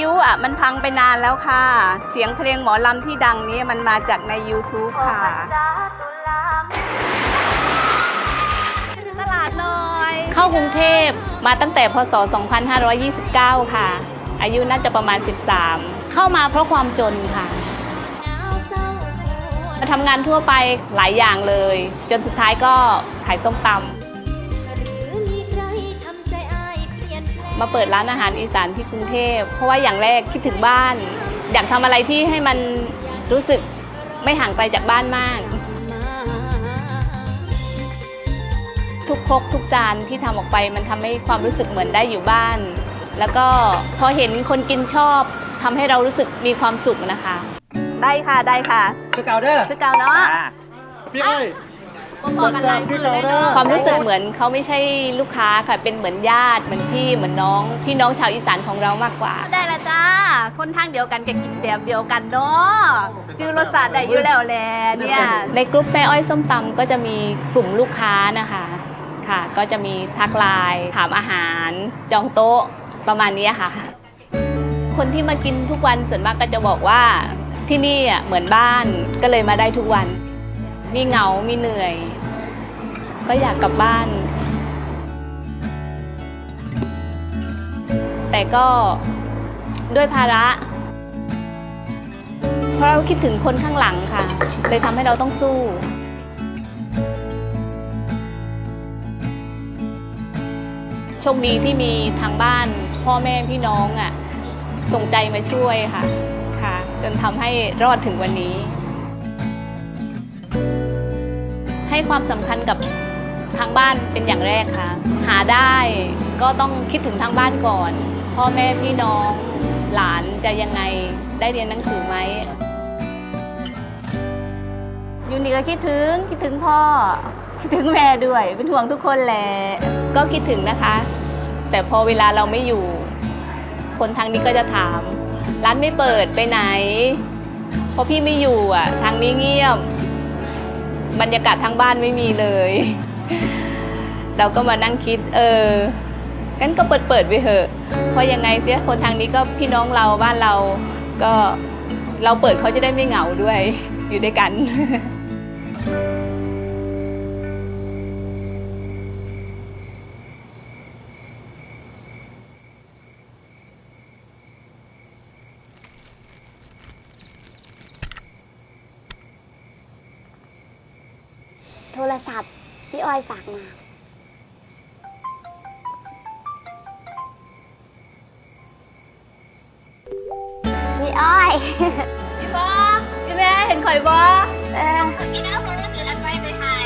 ยุอะมันพังไปนานแล้วค่ะ เสียงเพลงหมอลำที่ดังนี้มันมาจากใน YouTube ค่ะ ตลาดหน่อยเข้ากรุงเทพมาตั้งแต่พศ 2529 ค่ะ อายุน่าจะประมาณ 13 เข้ามาเพราะความจนค่ะมาทำงานทั่วไปหลายอย่างเลย จนสุดท้ายก็ขายส้มตำ มาเปิดร้านอาหารอีสานที่กรุงเทพ เพราะว่าอย่างแรกคิดถึงบ้าน อยากทำอะไรที่ให้มันรู้สึกไม่ห่างไกลจากบ้านมาก ทุกครกทุกจานที่ทำออกไปมันทำให้ความรู้สึกเหมือนได้อยู่บ้าน แล้วก็พอเห็นคนกินชอบทำให้เรารู้สึกมีความสุขนะคะ ได้ค่ะได้ค่ะคือเก่าเด้อคือเก่าเนาะ พี่อ้ อยจัดจานคือเก่าเด้อความรู้สึกเหมือนเขาไม่ใช่ลูกค้าค่ะ เป็นเหมือนญาติเหมือนพี่เหมือนน้อง พี่น้องชาวอีสานของเรามากกว่า ได้ละจ้า คนทางเดียวกันกับกินแบบเดียวกันเนาะจือรสชาติได้อยู่แล้วแหละเนี่ยในกลุ่มแม่อ้อยส้มตำก็จะมีกลุ่มลูกค้านะคะค่ะ ก็จะมีทักไลน์ถามอาหาร จองโต๊ะประมาณนี้ค่ะ คนที่มากินทุกวันส่วนมากก็จะบอกว่าที่นี่อะเหมือนบ้านก็เลยมาได้ทุกวัน มีเหงา มีเหนื่อย ก็อยากกลับบ้าน แต่ก็ด้วยภาระ เพราะเราคิดถึงคนข้างหลังค่ะ เลยทำให้เราต้องสู้โชคดีที่มีทางบ้านพ่อแม่พี่น้องอะส่งใจมาช่วยค่ะค่ะ จนทำให้รอดถึงวันนี้ ให้ความสำคัญกับทางบ้านเป็นอย่างแรกค่ะ หาได้ก็ต้องคิดถึงทางบ้านก่อน พ่อแม่พี่น้องหลานจะยังไงได้เรียนหนังสือไหมยูนี่ก็คิดถึงคิดถึงพ่อ คิดถึงแม่ด้วยเป็นห่วงทุกคนแหละก็คิดถึงนะคะ แต่พอเวลาเราไม่อยู่ คนทางนี้ก็จะถาม ร้านไม่เปิดไปไหน เพราะพี่ไม่อยู่อะ ทางนี้เงียบ บรรยากาศทั้งบ้านไม่มีเลย เราก็มานั่งคิด เอองั้นก็เปิดเปิดไปเถอะเพราะยังไงเสียคนทางนี้ก็พี่น้องเราบ้านเราก็เราเปิดเขาจะได้ไม่เหงาด้วยอยู่ด้วยกัน โทรศัพท์ พี่อ้อยฝากมา พี่อ้อย พี่บอพี่แม่เห็นข่อยบอเออนี่นะคนก็ถืออันไว้ไปให้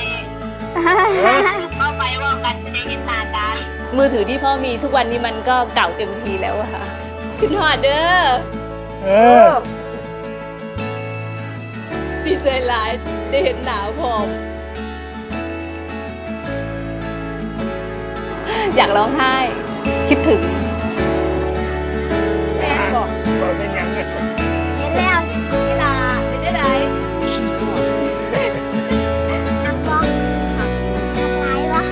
ก็ไปว่ากันจะได้เห็นหน้ากันมือถือที่พ่อมีทุกวันนี้มันก็เก่าเต็มทีแล้วอะค่ะขึ้นหอดเด้อเออดีใจหลายได้เห็นหนาวผม อยากร้องไห้ คิดถึงแม่บอกเป็นยังไงเห็นแล้วเวลาเป็นได้ไหนนักร้องนักร้ายวะ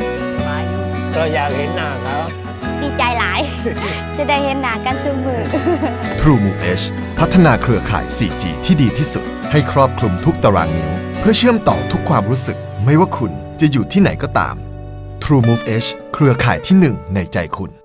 ก็อยากเห็นหน้าเขาดีใจหลาย จะได้เห็นหน้ากันซุมือ True Move H พัฒนาเครือข่าย 4G ที่ดีที่สุด ให้ครอบคลุมทุกตารางนิ้ว เพื่อเชื่อมต่อทุกความรู้สึก ไม่ว่าคุณจะอยู่ที่ไหนก็ตาม True Move H รือข่ายที่หนึ่งในใจคุณ